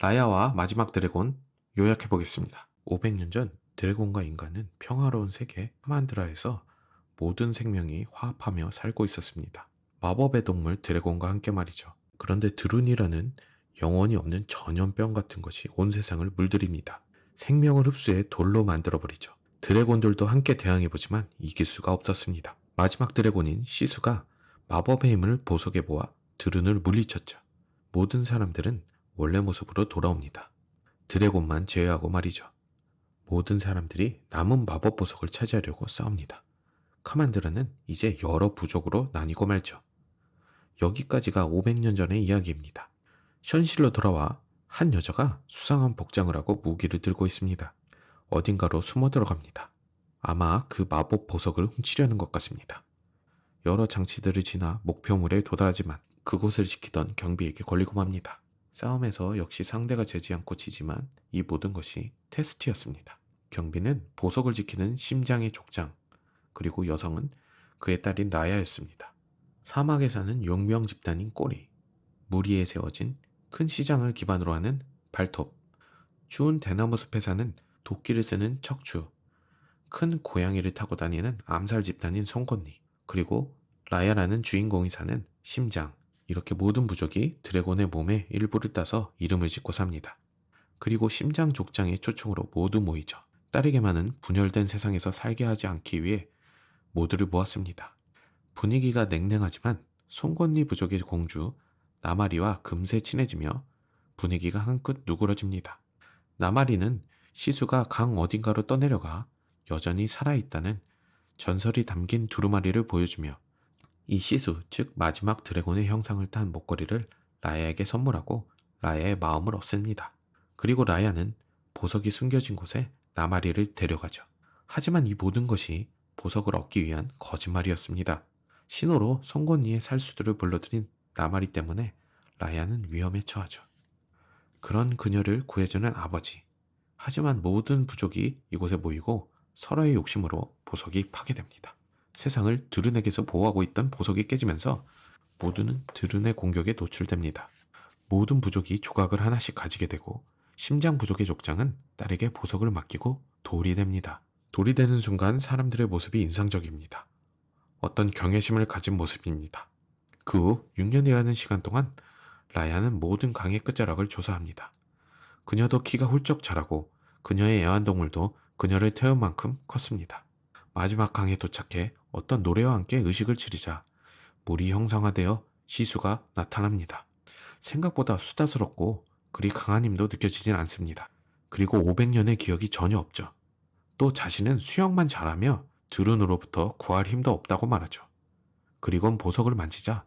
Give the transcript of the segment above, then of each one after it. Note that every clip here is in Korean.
라야와 마지막 드래곤 요약해 보겠습니다. 500년 전 드래곤과 인간은 평화로운 세계 하만드라에서 모든 생명이 화합하며 살고 있었습니다. 마법의 동물 드래곤과 함께 말이죠. 그런데 드룬이라는 영원히 없는 전염병 같은 것이 온 세상을 물들입니다. 생명을 흡수해 돌로 만들어버리죠. 드래곤들도 함께 대항해보지만 이길 수가 없었습니다. 마지막 드래곤인 시수가 마법의 힘을 보석에 모아 드룬을 물리쳤죠. 모든 사람들은 원래 모습으로 돌아옵니다. 드래곤만 제외하고 말이죠. 모든 사람들이 남은 마법 보석을 차지하려고 싸웁니다. 카만드라는 이제 여러 부족으로 나뉘고 말죠. 여기까지가 500년 전의 이야기입니다. 현실로 돌아와 한 여자가 수상한 복장을 하고 무기를 들고 있습니다. 어딘가로 숨어 들어갑니다. 아마 그 마법 보석을 훔치려는 것 같습니다. 여러 장치들을 지나 목표물에 도달하지만 그곳을 지키던 경비에게 걸리고 맙니다. 싸움에서 역시 상대가 재지 않고 지지만 이 모든 것이 테스트였습니다. 경비는 보석을 지키는 심장의 족장, 그리고 여성은 그의 딸인 라야였습니다. 사막에 사는 용명 집단인 꼬리, 물 위에 세워진 큰 시장을 기반으로 하는 발톱, 추운 대나무 숲에 사는 도끼를 쓰는 척추, 큰 고양이를 타고 다니는 암살 집단인 송곳니, 그리고 라야라는 주인공이 사는 심장, 이렇게 모든 부족이 드래곤의 몸에 일부를 따서 이름을 짓고 삽니다. 그리고 심장 족장의 초청으로 모두 모이죠. 딸에게만은 분열된 세상에서 살게 하지 않기 위해 모두를 모았습니다. 분위기가 냉랭하지만 송곳니 부족의 공주 나마리와 금세 친해지며 분위기가 한끗 누그러집니다. 나마리는 시수가 강 어딘가로 떠내려가 여전히 살아있다는 전설이 담긴 두루마리를 보여주며 이 시수, 즉 마지막 드래곤의 형상을 탄 목걸이를 라야에게 선물하고 라야의 마음을 얻습니다. 그리고 라야는 보석이 숨겨진 곳에 나마리를 데려가죠. 하지만 이 모든 것이 보석을 얻기 위한 거짓말이었습니다. 신호로 송곳니의 살수들을 불러들인 나마리 때문에 라야는 위험에 처하죠. 그런 그녀를 구해주는 아버지. 하지만 모든 부족이 이곳에 모이고 서로의 욕심으로 보석이 파괴됩니다. 세상을 드룬에게서 보호하고 있던 보석이 깨지면서 모두는 드룬의 공격에 노출됩니다. 모든 부족이 조각을 하나씩 가지게 되고 심장 부족의 족장은 딸에게 보석을 맡기고 돌이 됩니다. 돌이 되는 순간 사람들의 모습이 인상적입니다. 어떤 경외심을 가진 모습입니다. 그 후 6년이라는 시간 동안 라야는 모든 강의 끝자락을 조사합니다. 그녀도 키가 훌쩍 자라고 그녀의 애완동물도 그녀를 태운 만큼 컸습니다. 마지막 강에 도착해 어떤 노래와 함께 의식을 치르자 물이 형상화되어 시수가 나타납니다. 생각보다 수다스럽고 그리 강한 힘도 느껴지진 않습니다. 그리고 500년의 기억이 전혀 없죠. 또 자신은 수영만 잘하며 드룬으로부터 구할 힘도 없다고 말하죠. 그리곤 보석을 만지자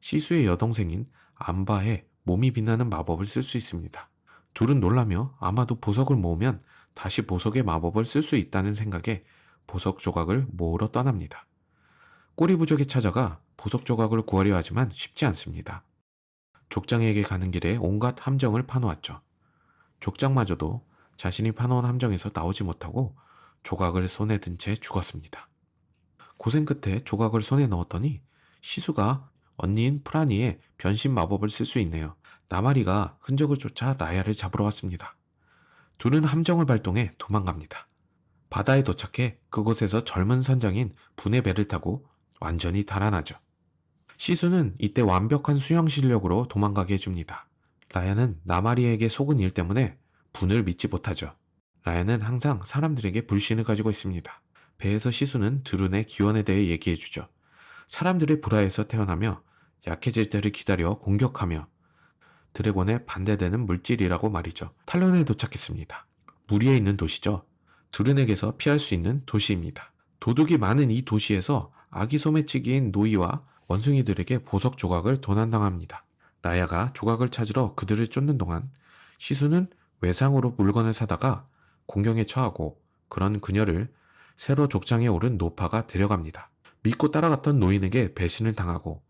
시수의 여동생인 암바의 몸이 빛나는 마법을 쓸 수 있습니다. 둘은 놀라며 아마도 보석을 모으면 다시 보석의 마법을 쓸 수 있다는 생각에 보석 조각을 모으러 떠납니다. 꼬리 부족에 찾아가 보석 조각을 구하려 하지만 쉽지 않습니다. 족장에게 가는 길에 온갖 함정을 파놓았죠. 족장마저도 자신이 파놓은 함정에서 나오지 못하고 조각을 손에 든 채 죽었습니다. 고생 끝에 조각을 손에 넣었더니 시수가 언니인 프라니의 변신 마법을 쓸 수 있네요. 나마리가 흔적을 쫓아 라야를 잡으러 왔습니다. 둘은 함정을 발동해 도망갑니다. 바다에 도착해 그곳에서 젊은 선장인 분의 배를 타고 완전히 달아나죠. 시수는 이때 완벽한 수영 실력으로 도망가게 해줍니다. 라야는 나마리에게 속은 일 때문에 분을 믿지 못하죠. 라야는 항상 사람들에게 불신을 가지고 있습니다. 배에서 시수는 드룬의 기원에 대해 얘기해주죠. 사람들의 불화에서 태어나며 약해질 때를 기다려 공격하며 드래곤에 반대되는 물질이라고 말이죠. 탈론에 도착했습니다. 물 위에 있는 도시죠. 드룬에게서 피할 수 있는 도시입니다. 도둑이 많은 이 도시에서 아기 소매치기인 노이와 원숭이들에게 보석 조각을 도난당합니다. 라야가 조각을 찾으러 그들을 쫓는 동안 시수는 외상으로 물건을 사다가 공경에 처하고 그런 그녀를 새로 족장에 오른 노파가 데려갑니다. 믿고 따라갔던 노인에게 배신을 당하고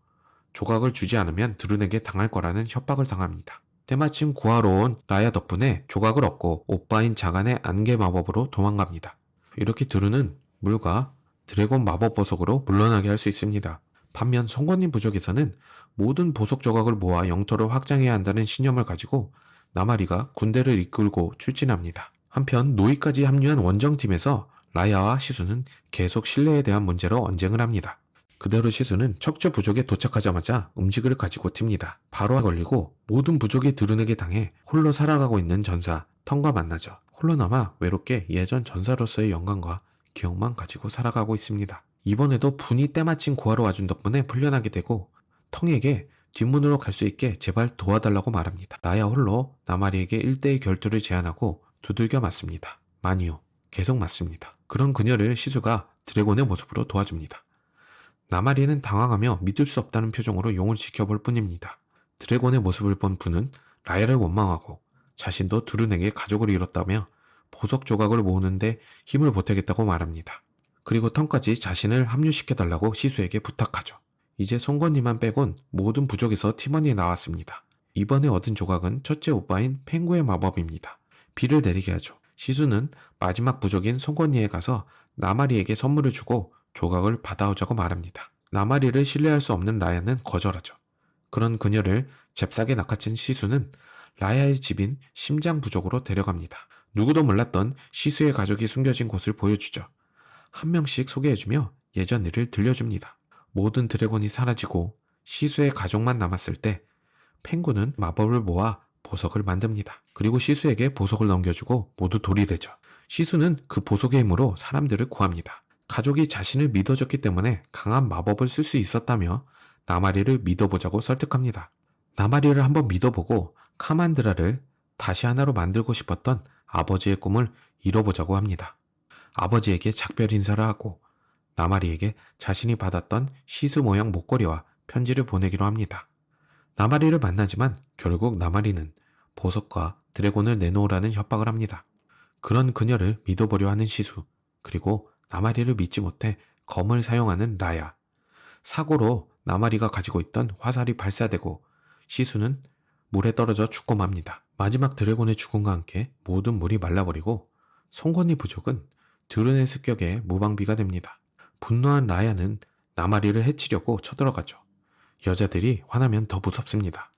조각을 주지 않으면 드룬에게 당할 거라는 협박을 당합니다. 때마침 구하러 온 라야 덕분에 조각을 얻고 오빠인 자간의 안개 마법으로 도망갑니다. 이렇게 드룬은 물과 드래곤 마법 보석으로 물러나게 할 수 있습니다. 반면 송건님 부족에서는 모든 보석 조각을 모아 영토를 확장해야 한다는 신념을 가지고 나마리가 군대를 이끌고 출진합니다. 한편 노이까지 합류한 원정팀에서 라야와 시수는 계속 신뢰에 대한 문제로 언쟁을 합니다. 그대로 시수는 척추 부족에 도착하자마자 음식을 가지고 튑니다. 바로 걸리고 모든 부족이 드러내게 당해 홀로 살아가고 있는 전사 턴과 만나죠. 홀로 남아 외롭게 예전 전사로서의 영광과 기억만 가지고 살아가고 있습니다. 이번에도 분이 때마침 구하러 와준 덕분에 풀려나게 되고 텅에게 뒷문으로 갈 수 있게 제발 도와달라고 말합니다. 라야 홀로 나마리에게 1대1 결투를 제안하고 두들겨 맞습니다. 마니오 계속 맞습니다. 그런 그녀를 시수가 드래곤의 모습으로 도와줍니다. 나마리는 당황하며 믿을 수 없다는 표정으로 용을 지켜볼 뿐입니다. 드래곤의 모습을 본 분은 라야를 원망하고 자신도 두른에게 가족을 잃었다며 보석 조각을 모으는데 힘을 보태겠다고 말합니다. 그리고 턴까지 자신을 합류시켜달라고 시수에게 부탁하죠. 이제 송건이만 빼곤 모든 부족에서 팀원이 나왔습니다. 이번에 얻은 조각은 첫째 오빠인 펭구의 마법입니다. 비를 내리게 하죠. 시수는 마지막 부족인 송건이에 가서 나마리에게 선물을 주고 조각을 받아오자고 말합니다. 나마리를 신뢰할 수 없는 라야는 거절하죠. 그런 그녀를 잽싸게 낚아챈 시수는 라야의 집인 심장 부족으로 데려갑니다. 누구도 몰랐던 시수의 가족이 숨겨진 곳을 보여주죠. 한 명씩 소개해주며 예전 일을 들려줍니다. 모든 드래곤이 사라지고 시수의 가족만 남았을 때 펭구는 마법을 모아 보석을 만듭니다. 그리고 시수에게 보석을 넘겨주고 모두 돌이 되죠. 시수는 그 보석의 힘으로 사람들을 구합니다. 가족이 자신을 믿어줬기 때문에 강한 마법을 쓸 수 있었다며 나마리를 믿어보자고 설득합니다. 나마리를 한번 믿어보고 카만드라를 다시 하나로 만들고 싶었던 아버지의 꿈을 이뤄보자고 합니다. 아버지에게 작별 인사를 하고 나마리에게 자신이 받았던 시수 모양 목걸이와 편지를 보내기로 합니다. 나마리를 만나지만 결국 나마리는 보석과 드래곤을 내놓으라는 협박을 합니다. 그런 그녀를 믿어보려 하는 시수, 그리고 나마리를 믿지 못해 검을 사용하는 라야. 사고로 나마리가 가지고 있던 화살이 발사되고 시수는 물에 떨어져 죽고 맙니다. 마지막 드래곤의 죽음과 함께 모든 물이 말라버리고 송건이 부족은 드른의 습격에 무방비가 됩니다. 분노한 라야는 나마리를 해치려고 쳐들어가죠. 여자들이 화나면 더 무섭습니다.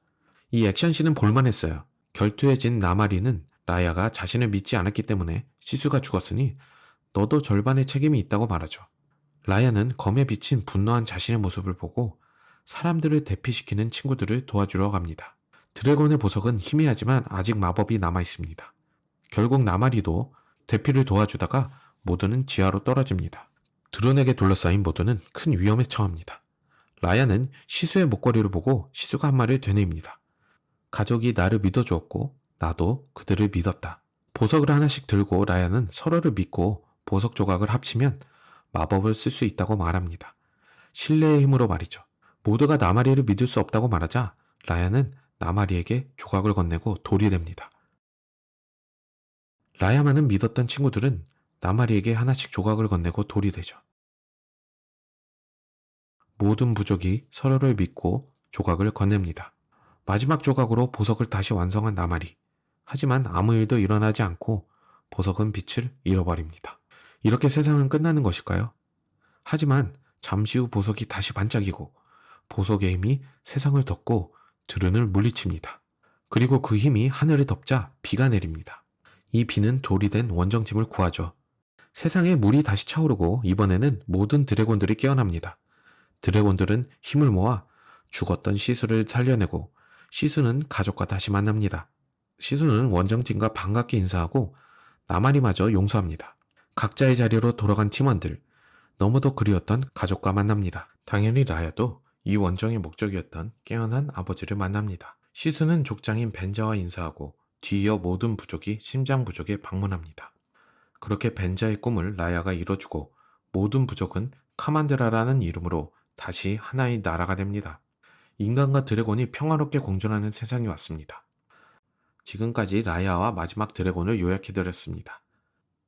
이 액션씬은 볼만했어요. 결투에 진 나마리는 라야가 자신을 믿지 않았기 때문에 시수가 죽었으니 너도 절반의 책임이 있다고 말하죠. 라야는 검에 비친 분노한 자신의 모습을 보고 사람들을 대피시키는 친구들을 도와주러 갑니다. 드래곤의 보석은 희미하지만 아직 마법이 남아 있습니다. 결국 나마리도 대피를 도와주다가 모두는 지하로 떨어집니다. 드론에게 둘러싸인 모두는 큰 위험에 처합니다. 라야는 시수의 목걸이를 보고 시수가 한 말을 되뇌입니다. 가족이 나를 믿어주었고 나도 그들을 믿었다. 보석을 하나씩 들고 라야는 서로를 믿고 보석 조각을 합치면 마법을 쓸 수 있다고 말합니다. 신뢰의 힘으로 말이죠. 모두가 나마리를 믿을 수 없다고 말하자 라야는 나마리에게 조각을 건네고 돌이 됩니다. 라야만은 믿었던 친구들은 나마리에게 하나씩 조각을 건네고 돌이 되죠. 모든 부족이 서로를 믿고 조각을 건넵니다. 마지막 조각으로 보석을 다시 완성한 나마리. 하지만 아무 일도 일어나지 않고 보석은 빛을 잃어버립니다. 이렇게 세상은 끝나는 것일까요? 하지만 잠시 후 보석이 다시 반짝이고 보석의 힘이 세상을 덮고 드른을 물리칩니다. 그리고 그 힘이 하늘을 덮자 비가 내립니다. 이 비는 돌이 된 원정팀을 구하죠. 세상에 물이 다시 차오르고 이번에는 모든 드래곤들이 깨어납니다. 드래곤들은 힘을 모아 죽었던 시수를 살려내고 시수는 가족과 다시 만납니다. 시수는 원정팀과 반갑게 인사하고 나마리마저 용서합니다. 각자의 자리로 돌아간 팀원들, 너무도 그리웠던 가족과 만납니다. 당연히 라야도 이 원정의 목적이었던 깨어난 아버지를 만납니다. 시수는 족장인 벤자와 인사하고 뒤이어 모든 부족이 심장 부족에 방문합니다. 그렇게 벤자의 꿈을 라야가 이뤄주고 모든 부족은 카만드라라는 이름으로 다시 하나의 나라가 됩니다. 인간과 드래곤이 평화롭게 공존하는 세상이 왔습니다. 지금까지 라야와 마지막 드래곤을 요약해드렸습니다.